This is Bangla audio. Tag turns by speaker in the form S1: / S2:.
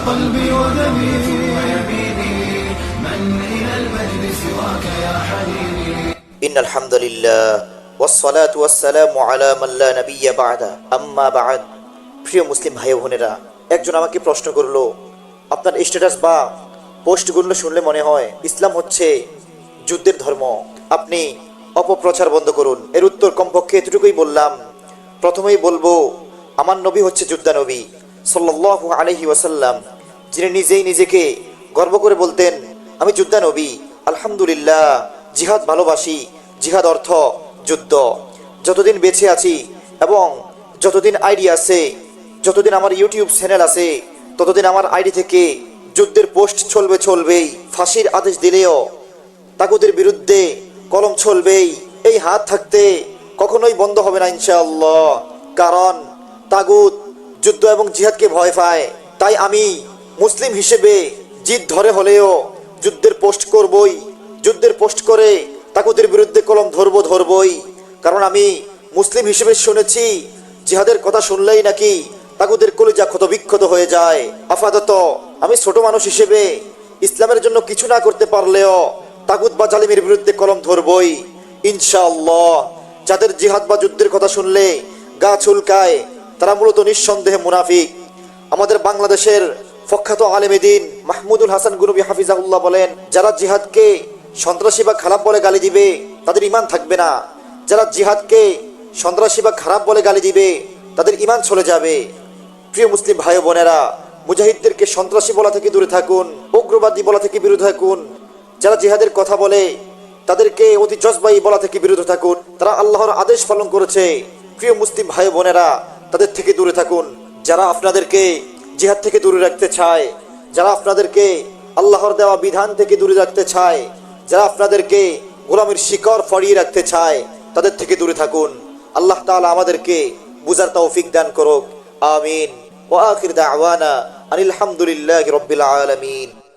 S1: قلبي ودمي ويميني من إلى المجد سواك يا حبيبي
S2: إن الحمد لله والصلاة والسلام على من لا نبي بعد أما بعد প্রিয় মুসলিম ভাই ও বোনেরা একজন আমাকে প্রশ্ন করলো আপনার স্ট্যাটাস বা পোস্টগুলো শুনলে মনে হয় ইসলাম হচ্ছে যুদ্ধের ধর্ম আপনি অপপ্রচার বন্ধ করুন এর উত্তর কমপক্ষে এতটুকুই বললাম প্রথমেই বলবো আমার নবী হচ্ছে যুদ্ধা নবী সাল্লাল্লাহু আলহি ওয়াসাল্লাম, যিনি নিজেই নিজেকে গর্ব করে বলতেন, আমি যুদ্ধা নবী, আলহামদুলিল্লাহ, জিহাদ ভালোবাসি, জিহাদ অর্থ যুদ্ধ। যতদিন বেঁচে আছি এবং যতদিন আইডি আছে, যতদিন আমার ইউটিউব চ্যানেল আছে, ততদিন আমার আইডি থেকে যুদ্ধের পোস্ট চলবে চলবেই, ফাঁসির আদেশ দিলেও তাগুদের বিরুদ্ধে কলম চলবেই এই হাত থাকতে কখনোই বন্ধ হবে না ইনশাআল্লাহ। কারণ তাগুদ যুদ্ধ এবং জিহাদকে ভয় পায়। তাই আমি মুসলিম হিসেবে জিদ ধরে হলেও যুদ্ধের পোস্ট করবই। যুদ্ধের পোস্ট করে তাকুদের বিরুদ্ধে কলম ধরবো, ধরবই। কারণ আমি মুসলিম হিসেবে শুনেছি, জিহাদের কথা শুনলেই নাকি তাকুদের কলিজা ক্ষত বিক্ষত হয়ে যায়। আপাতত আমি ছোট মানুষ হিসেবে ইসলামের জন্য কিছু না করতে পারলেও তাগুদ বা জালিমের বিরুদ্ধে কলম ধরবই। ইনশাআল্লাহ, যাদের জিহাদ বা যুদ্ধের কথা শুনলে গা চুলকায় তারা মূলত নিঃসন্দেহে মুনাফিক। আমাদের বাংলাদেশের প্রখ্যাত আলেমেদিন মাহমুদুল হাসান গুরুবি হাফিজাহুল্লাহ বলেন, যারা জিহাদকে সন্ত্রাসী বা খারাপ বলে গালি দিবে, তাদের ইমান থাকবে না। যারা জিহাদকে সন্ত্রাসী বা খারাপ বলে গালি দিবে, তাদের ইমান চলে যাবে। প্রিয় মুসলিম ভাই বোনেরা, মুজাহিদদেরকে সন্ত্রাসী বলা থেকে দূরে থাকুন, উগ্রবাদী বলা থেকে বিরত থাকুন। যারা জিহাদের কথা বলে, তাদেরকে অতি জজবাই বলা থেকে বিরত থাকুন। তারা আল্লাহর আদেশ পালন করেছে। প্রিয় মুসলিম ভাই বোনেরা তাদের থেকে দূরে থাকুন। যারা আপনাদেরকে জিহাদ থেকে দূরে রাখতে চায়, যারা আপনাদেরকে আল্লাহর দেওয়া বিধান থেকে দূরে রাখতে চায়, যারা আপনাদেরকে গোলামের শিকড় ফড়িয়ে রাখতে চায়, তাদের থেকে দূরে থাকুন। আল্লাহ তাআলা আমাদেরকে বুঝার তৌফিক দান করুক। আমিন। ওয়া আখির দাওয়ানা আনিল হামদুলিল্লাহি রাব্বিল আলামিন।